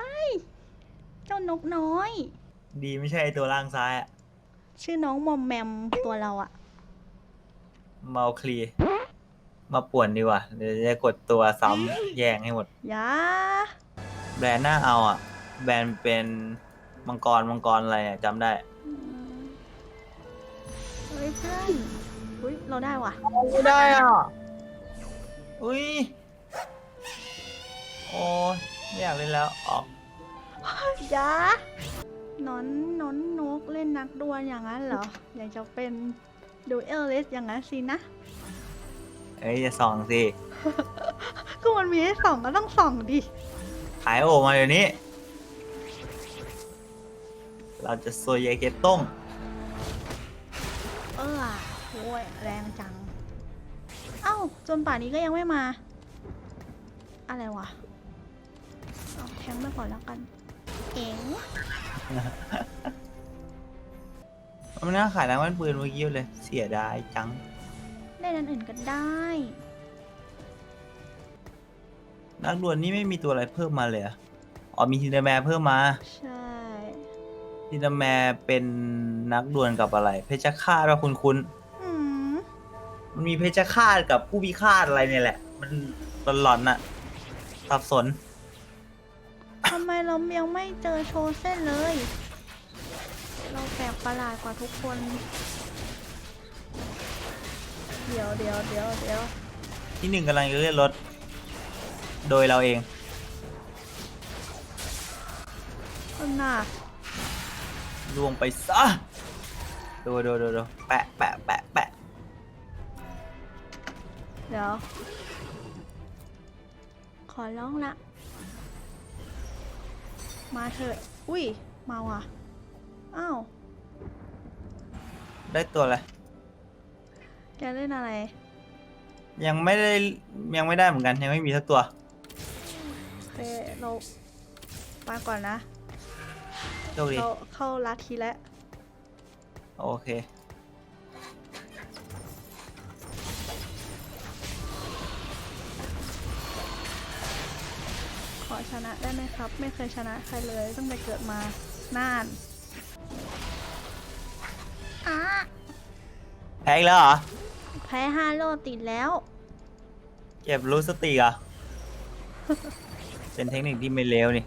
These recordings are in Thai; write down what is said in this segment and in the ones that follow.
ว้ายเจ้านกน้อย ดีไม่ใช่ไอ้ตัวล่างซ้ายอะชื่อน้องมอมแมมตัวเราอะเมาคลี มาป่วนดีกว่าเดี๋ยวจะกดตัวซ้ำแย่งให้หมด อยาแบรนด์หน้าเอาอะ แบรนด์เป็นมังกรมังกรอะไรอะจำได้อืมเฮ้ยเพื่อนอุ้ยเราได้ว่ะ ไม่ได้อะ อุ้ย โอ้ย ไม่อยากเล่นแล้วออกอยาหนอนหนอนนกเล่นนักดวลอย่างนั้นเหรอ อยากจะเป็นดูเอลเลสอย่างนั้นสินะ เอ้ยอย่าส่องสิ ก็มันมีให้ส่องก็ต้องส่องดิ ขายโอมาเดี๋ยวนี้ เราจะโซยเกต้งเออโว้ยแรงจัง เอ้า จนป่านนี้ก็ยังไม่มา อะไรวะ เอาแทงไปก่อนแล้วกันเอ๋งมันน่าขายร้านมันปืนเมื่อกี้เลย เสียดายจังเล่นอันอื่นก็ได้นักดวลนี่ไม่มีตัวอะไรเพิ่มมาเลยเหรออ๋อมีทินเดอร์แมร์เพิ่มมา ใช่ทินเดอร์แมร์เป็นนักดวลกับอะไร เพชฌฆาตว่าคุณคุณอืมมันมีเพชฌฆาตกับผู้พิฆาตอะไรเนี่ยแหละ มันหลอนๆน่ะสับสน ทำไมเรายังไม่เจอโชว์เส้นเลย เราแปลกประหลาดกว่าทุกคน เดี๋ยวเดี๋ยวเดี๋ยวเดี๋ยวที่หนึ่งกำลังจะเลื่อนรถ โดยเราเองต้นหน้าลวงไปซะดูดูดูดูแปะแปะแปะแปะเดี๋ยว ขอร้องละ มาเถอะ อุ้ยมาว่ะ อ้าว ได้ตัวอะไร แกเล่นอะไร ยังไม่ได้ยังไม่ได้เหมือนกันยังไม่มีสักตัวเปเรามาก่อนนะ โชคดี เราเข้าลัทธิแล้ว โอเค อชนะได้ไหมครับ ไม่เคยชนะใครเลยตั้งแต่เกิดมานานอะแพ้อีกแล้วเหรอ แพ้ห้าโลติดแล้ว เก็บรู้สติเหรอะเป็นเทคนิคที่ไม่เลวนี่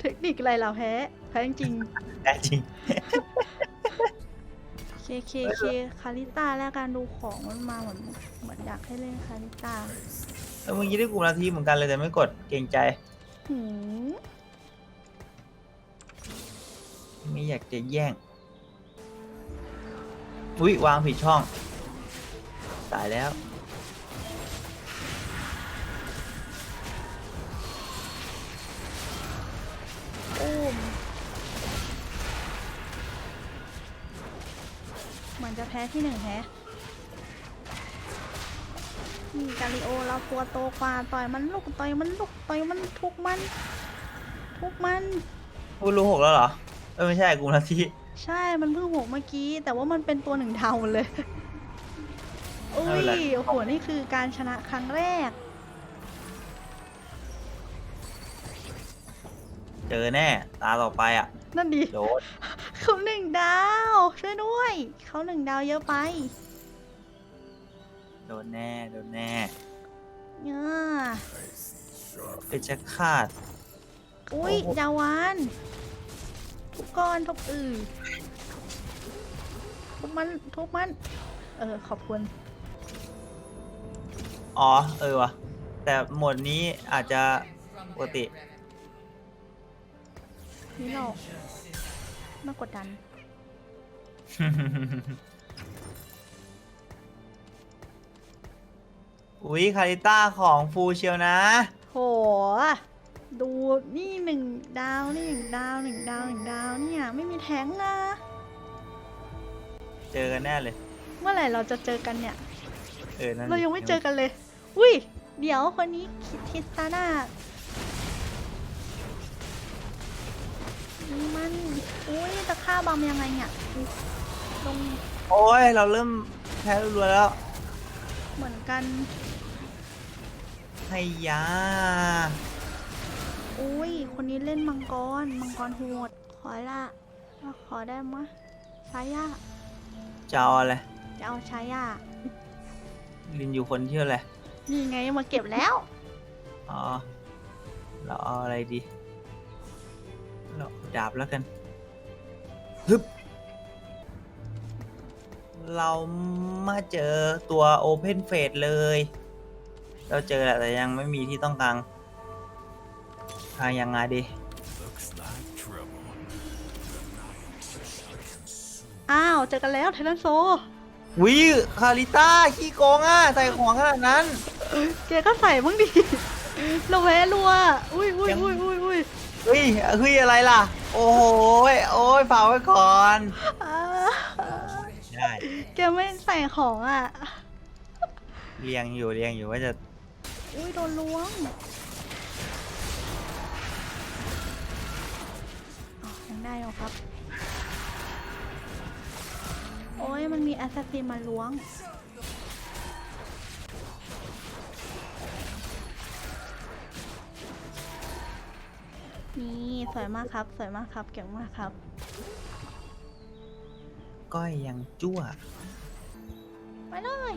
เทคนิคอะไรเราแพ้ แพ้จริงแต่จริง เคเคเคคาริต้าแล้วการดูของมันมาเหมือนเหมือนอยากให้เล่นคาริต้าแล้วเมื่อกี้ได้กลุ่มนาทีเหมือนกันเลยแต่ไม่กดเกรงใจ หืมไม่อยากจะแย่ง อุ้ยวางผิดช่อง ตายแล้วอุ้มเหมือนจะแพ้ที่หนึ่งแพ้ นี่กาลิโอเราตัวโตกว่าต่อยมันลูกต่อยมันลูกต่อยมันทุกมัน ทุกมันพูดรู้หกแล้วเหรอเออไม่ใช่กลุ่มนาทีใช่มันเพิ่งหกเมื่อกี้ แต่ว่ามันเป็นตัวหนึ่งเทาเลยอุ้ไม่เป็นไรยโอ้โหนี่คือการชนะครั้งแรก เจอแน่ ตาต่อไปอะ นั่นดีโดนเขาหนึ่งดาว ช่วยด้วย เขาหนึ่งดาวเยอะไปโดนแน่โดนแน่เนี่ยเป็นชักคาด อุ้ยโอ้โหดาวานทุกก้อนทุกอือทุกมันทุกมัน เออ ขอบคุณ อ๋อ เออวะแต่โหมดนี้อาจจะปกตินี่เราไม่กดดัน อุ๊ยคาริต้าของฟูเชียวนะ โห ดูนี่หนึ่งดาวนี่หนึ่งดาวหนึ่งดาวหนึ่งดาวเนี่ยไม่มีแท้งนะเจอกันแน่เลย เมื่อไหร่เราจะเจอกันเนี่ย เออนั่นเรายังไม่เจอกันเลย อุ้ย เดี๋ยวคนนี้คิทิสตาน่านี่มันอุ้ยจะฆ่าบอมยังไงเนี่ยลงโอ้ย เราเริ่มแพ้รัวๆแล้ว เหมือนกัน ให้ยาอุ้ย คนนี้เล่นมังกร มังกรโหด ขอละขอได้มะชายาจะเอาอะไรจะเอาชายาลินอยู่คนชื่ออะไรนี่ไงมาเก็บแล้ว อ๋อเราเอาอะไรดีเราเอาดาบแล้วกันฮึบเรามาเจอตัว Open f a t e เลย เราเจอแหละแต่ยังไม่มีที่ต้องการทางยังไงดี Looks like trouble. อ้าว เจอกันแล้วไททันโซ วิคาริต้าขี้โกงอะใส่ของขนาดนั้นแกก็ใส่บ้างดิเราแพ้รัว อุ้ยอุ้ยยังอุ้ยอุ้ยอุ้ยเฮ้ยเฮ้ยอะไรล่ะ โอ้โหยโอ้ยฝากไว้ก่อนอ่าได้แกไม่ใส่ของอะ เรียงอยู่เรียงอยู่ว่าจะ อุ้ยโดนล้วงอ๋อยังได้เหรอครับ โอ้ยมันมีแอสซัสซินมาล้วง นี่ สวยมากครับ สวยมากครับ เก่งมากครับ ก้อยยังจั่ว ไปเลย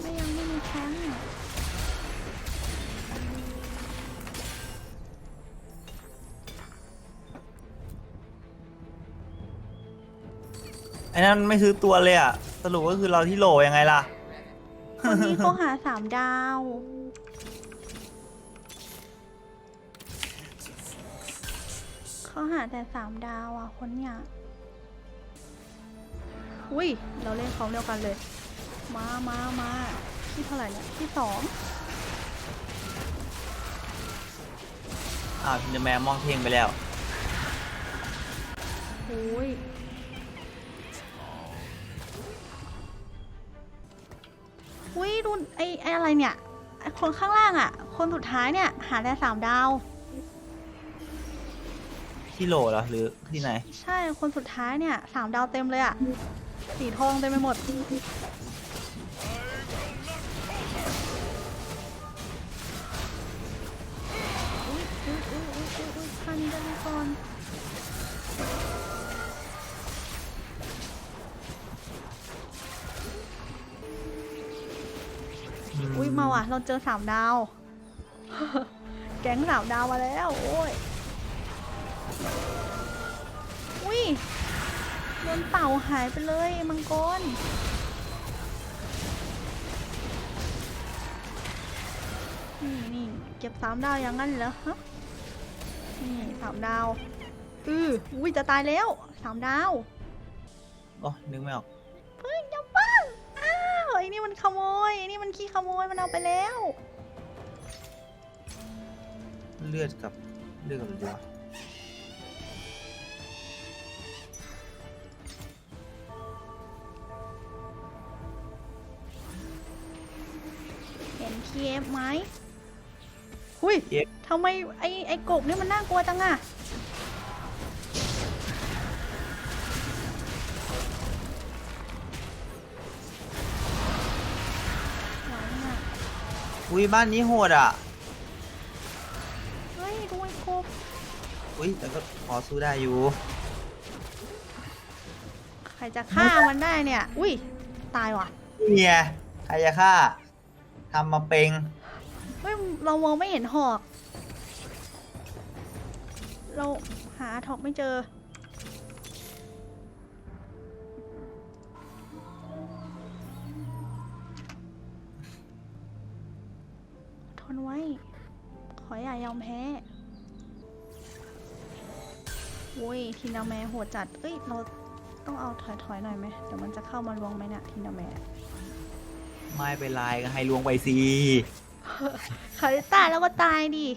ไม่ยังไม่มีแท้งอะไอ้นั่นไม่ซื้อตัวเลยอะ สรุปก็คือเราที่โหลยังไงล่ะ คนนี้เขาหาสามดาว เขาหาแต่สามดาวอะคนเนี้ยอุ้ย เราเล่นของเดียวกันเลย มามามาที่เท่าไหร่เนี่ยที่สองอ้าวพินเดอร์แมนมองเท่งไปแล้วอุ้ยอุ้ยดูไอไออะไรเนี่ยไอคนข้างล่างอะ คนสุดท้ายเนี่ย หาแต่สามดาว ที่โหลเหรอหรือที่ไหน ใช่คนสุดท้ายเนี่ยสามดาวเต็มเลยอะ สีทองเต็มไปหมด นี้ได้ไหมก่อนอุ้ยมาว่ะ เราเจอสามดาว แก๊งสามดาวมาแล้ว โอ้ย อุ้ยโดนเต่าหายไปเลยมังกรนี่นี่เก็บสามดาวอย่างนั้นเหรอฮะ นี่สามดาว อืออุ้ยจะตายแล้วสามดาวโอ้นึกไม่ออก เพิ่งจะบ้านอ้าวไอ้นี่มันขโมยไอ้นี่มันขี้ขโมยมันเอาไปแล้ว เลือดกับเลือดกับตัวเห็นทีเอฟไหม หุยเย็บทำไมไอ้ไอ้กบนี่มันน่ากลัวจังอะไหวน่ะอุ้ยบ้านนี้โหดอะ เฮ้ยดูไอ้กบ อุ้ยแต่ก็พอสู้ได้อยู่ ใครจะฆ่ามันได้เนี่ย อุ้ย ตายว่ะ เนี่ยใครจะฆ่าทำมาเป็ง เฮ้ยเรามองไม่เห็นหอก เราหาถอกไม่เจอ ทนไว้ ขออย่ายอมแพ้โอ้ยทินาแมโหดจัด เอ้ย เราต้องเอาถอยๆหน่อยไหมเดี๋ยวมันจะเข้ามาลวงไหมเนี่ยทินาแมไม่เป็นไรก็ให้ลวงไปสิ คาริต้าแล้วก็ตายดิ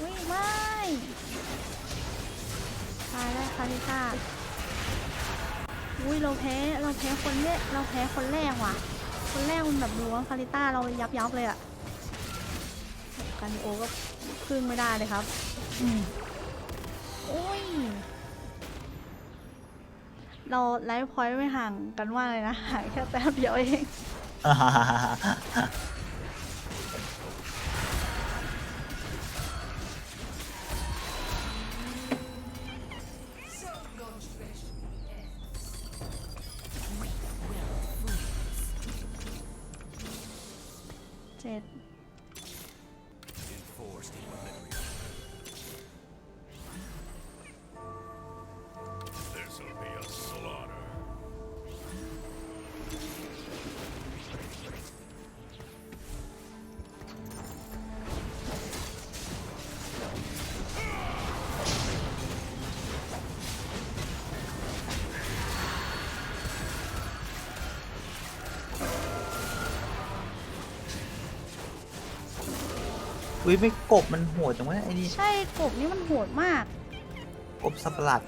อุ้ยไม่ตายแล้วคาริต้าอุ้ยเราแพ้เราแพ้คนแรกเราแพ้คนแรกว่ะ คนแรกมันแบบล้วงคาริต้าเรายับยับเลยอะกันโอก็พึ่งไม่ได้เลยครับอืมโอ้ยเราไลฟ์พอยต์ไม่ห่างกันมาเลยนะห่างแค่แป๊บเดียวเอง อุ้ยไม่กบมันโหดจังวะไอ้นี่ใช่กบนี่มันโหดมาก กบสับประหลาด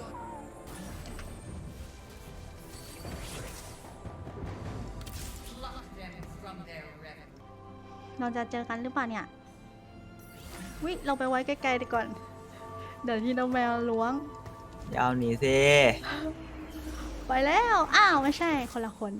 เราจะเจอกันหรือเปล่าเนี่ย วิเราไปไว้ไกลๆดีก่อน เดี๋ยวทีโนแมวล้วงยาวหนีสิ ไปแล้ว อ้าว ไม่ใช่คนละคน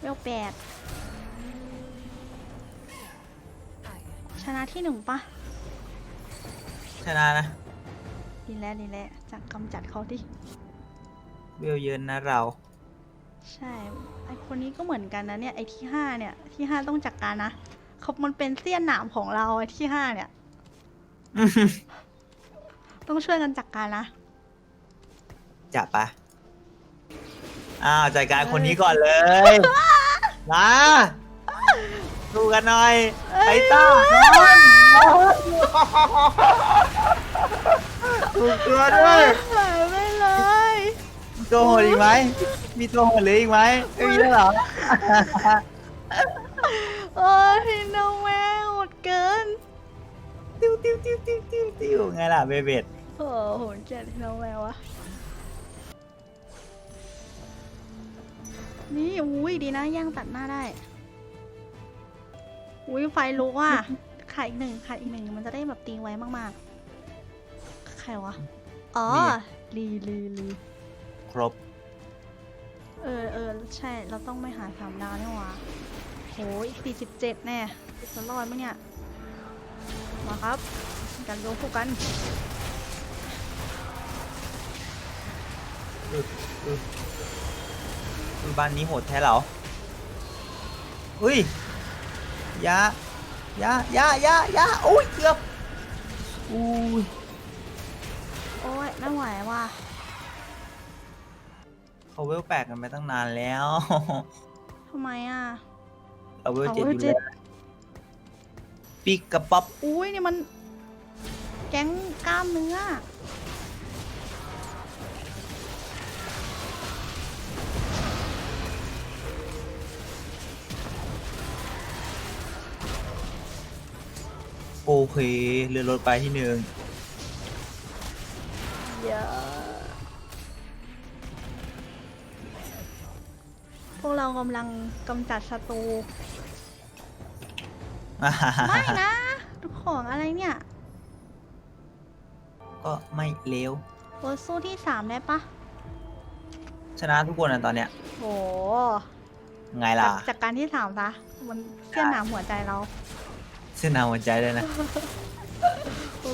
เวลแปดชนะที่หนึ่งปะชนะนะดีแล้วดีแล้วจะกำจัดเขาดิเวลเยินนะเรา ใช่ไอคนนี้ก็เหมือนกันนะเนี่ยไอที่ห้าเนี่ยที่ห้าต้องจัดการนะเขามันเป็นเสี้ยนหนามของเราไอที่ห้าเนี่ย ต้องช่วยกันจัดการนะจับปะ อ้าวจัดการคนนี้ก่อนเลยมาดูกันหน่อยไอ้ต้าถูกตัวด้วยหายไปเลยมีตัวโหดอีกไหมมีตัวโหดเหลืออีกไหมไม่มีแล้วเหรอโอ้ยพี่น้องแมวหมดเกินติ้วติ้วติ้วติ้วติ้วติ้วไงล่ะเบเบดโอ้โหเกลียดพี่น้องแมวอะ นี่อุ้ยดีนะย่างตัดหน้าได้อุ้ยไฟลุกว่ะขาดอีกหนึ่งขาดอีกหนึ่งมันจะได้แบบตีไวมากๆ ใครวะ อ๋อ ลีลีลีครบ เออเออใช่ เราต้องไปหาสามดาวนี่หว่าโหอีกสี่สิบเจ็ดแน่จะรอดไหมเนี่ย มาครับ กันโดนคู่กัน อึอึอึบ้านนี้โหดแท้เหรออุ้ยยายายายายาอุ้ยเกือบอุ้ยโอ้ยไม่ไหวว่ะเขาเวลแปลกกันไปตั้งนานแล้ว ทำไมอะ เราเวลเอาเจ็ดเวอลยู่เจ็ดแล้วปีกกระป๊อบอุ้ยนี่มัน แก๊งกล้ามเนื้อ เคเรือรถไปที่หนึ่งเยอะพวกเรากำลังกำจัดศัตรู ไม่นะทุกของอะไรเนี่ยก็ไม่เลวโรสสู้ที่สามได้ปะชนะทุกคนอะตอนเนี้ยโหไงล่ะจากจากการที่สามซะมันเสี้ยนหนามหัวใจเรา เส้นหนาหัวใจเลยนะมั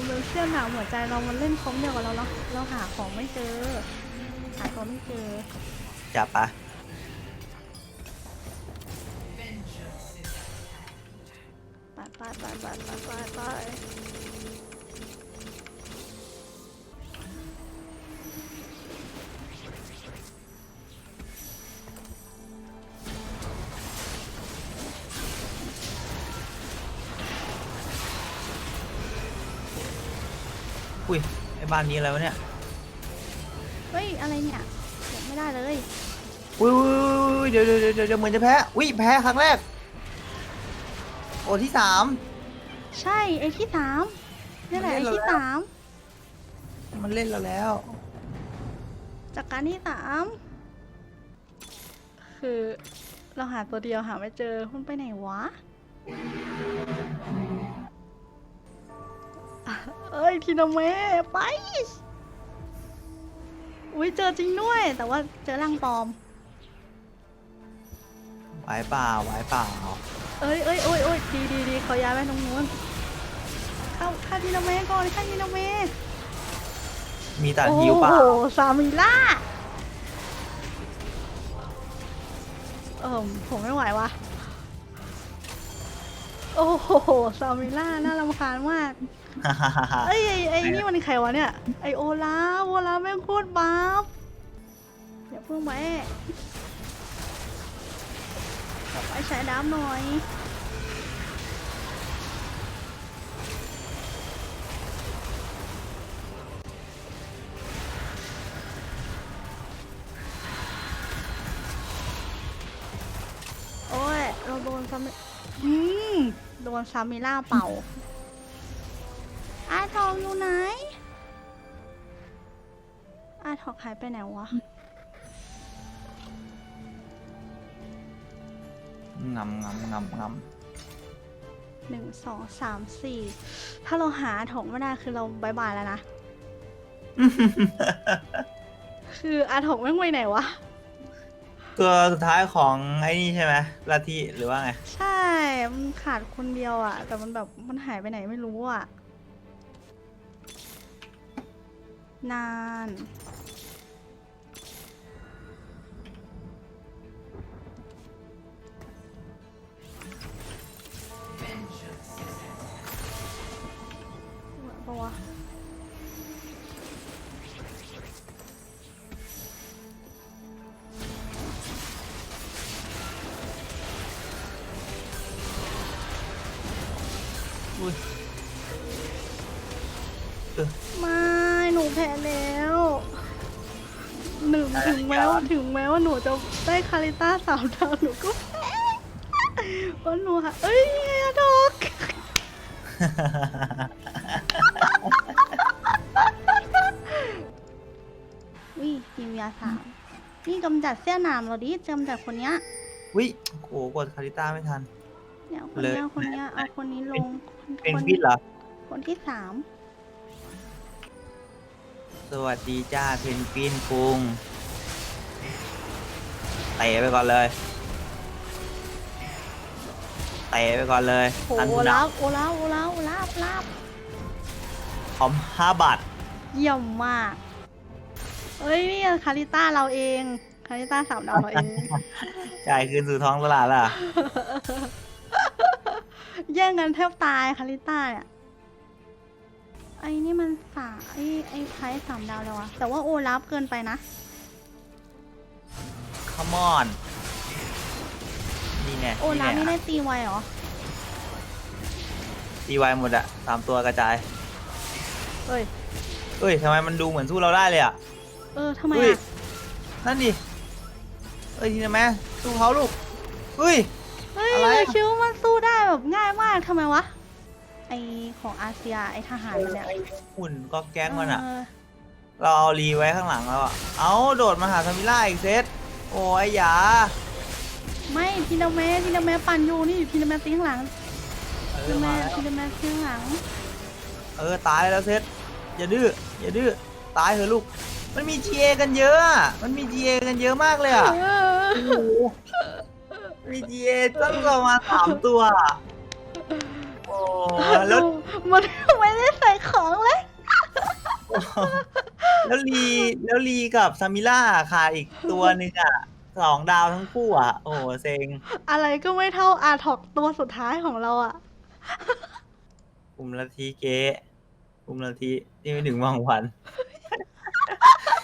นเป็นเสี้ยนหนามหัวใจเรามันเล่นคอมเดียวกับเราเราเราหาของไม่เจอ หาตัวไม่เจอ จับปะไปไปไปไปไปไปไป อุ้ยไอ้บ้านนี้อะไรวะเนี่ย เฮ้ย อะไรเนี่ยเก็บไม่ได้เลยอุ้ยอุ้ยอุ้ยเดี๋ยวเดี๋ยวเดี๋ยวเดี๋ยวเหมือนจะแพ้ อุ้ยแพ้ครั้งแรก โอ้ที่สาม ใช่ไอ้ที่สามนี่แหละมันไอ้เล่นเรา ที่แล้วสามมันเล่นเราแล้ว จากการที่สามคือเราหาตัวเดียวหาไม่เจอมันไปไหนวะ เอ้ยทีนาเมไป อุ้ยเจอจริงด้วย แต่ว่าเจอร่างปลอม ไหวเปล่าไหวเปล่าเอ้ยเอ้ยโอ้ยโอ้ยดีดีดีเขาย้ายไปตรงนู้นเข้าเข้าทีละเมก่อนเข้าทีละเมมีแต่โอ้ฮิวเปล่าโหซามิล่าเออผมไม่ไหววะโอ้โหซามิล่าน่ารำคาญมาก เอ้ไอ้ไอ้นี่มันใครวะเนี่ย ไอโอลาฟโอลาฟแม่งโคตรบัฟอย่าเพิ่งไปขอไปใช้ดาบหน่อยโอ้ยเราโดนซามิอืมโดนซามิล่าเป่า อาทองอยู่ไหนอาทองหายไปไหนวะงำงำงำงหนึ่งสองสามสี่ถ้าเราหาอาทองไม่ได้คือเราบายบายแล้วนะำคืออาทองแม่งไปไหนวะตัวสุดท้ายของไอ้นี่ใช่ไหมลัทธิหรือว่าไง ใช่ มันขาดคนเดียวอะแต่มันแบบมันหายไปไหนไม่รู้อะ นานปะวะอุ้ย แพ้แล้วหนึ่งถึงแม้ว่าถึงแม้ว่าหนูจะได้คาริต้าสามดาวหนูก็แพ้เพราะหนูค่ะเอ้ยไงอะดอกวิมียาสามนี่กำจัดเสี้ยหนามเราดิกำจัดคนเนี้ยวิโอ้โหกดคาริต้าไม่ทันเนี่ยคนเลยเนี้ยคนเนี้ยเอาคนนี้ลงเป็นคนฟิตเหรอคนที่สาม สวัสดีจ้าเพนกวินคุงเตะไปก่อนเลยเตะไปก่อนเลยโหทันโอทุนลานะฟโอลาฟโอลาฟโอลาฟลาฟพร้อมห้าบาทเยี่ยมมากเอ้ยนี่คาริต้าเราเองคาริต้าสามดาวเราเอง จ่ายคืนสู่ท้องตลาดล่ะ แย่งกันแทบตายคาริต้าเนี่ย ไอ้นี่มันสามไอ้ไอ้ไพรส์สามดาวเลยวะแต่ว่าโอลาฟเกินไปนะ Come on นี่แน่โอลาฟนี่นี่ได้แน่ตีไวเหรอ ตีไวหมดอะสามตัวกระจายเอ้ยเอ้ยทำไมมันดูเหมือนสู้เราได้เลยอะเออทำไมเฮ้ยอะนั่นดิเอ้ยทีนะแม่สู้เขาลูกเฮ้ยเฮ้ยอะไรอะคิดว่ามันสู้ได้แบบง่ายมากทำไมวะไอ ของอาเซียไอทหารมันเนี่ยหุ่นก็แก๊งมันอะเออเราเอารีไว้ข้างหลังแล้วอะเอาโดดมาหาซามิล่าอีกเซต โอ้ยหยา ไม่ทีละเมตรทีละเมตรปั่นอยู่นี่ทีละเมตรตีข้างหลังเอทีอละเมมาตรแล้วทีละเมตรตีข้างหลังเออตายแล้วเซต อย่าดื้อ อย่าดื้อ ตายเถอะลูก มันมี GA กันเยอะอะมันมี GA กันเยอะมากเลยอะเออโอ้โหมี GA ตั้งประมาณสามตัวอะโอ้ แล้วดูมันไม่ได้ใส่ของเลยแล้วลีแล้วลีกับซามิล่าขาดอีกตัวหนึ่งอะสองดาวทั้งคู่อะ โอ้โหเซ็งอะไรก็ไม่เท่าอาถอกตัวสุดท้ายของเราอะกลุ่มละทีเก๊กลุ่มละทีที่ไม่ถึงวังวันเ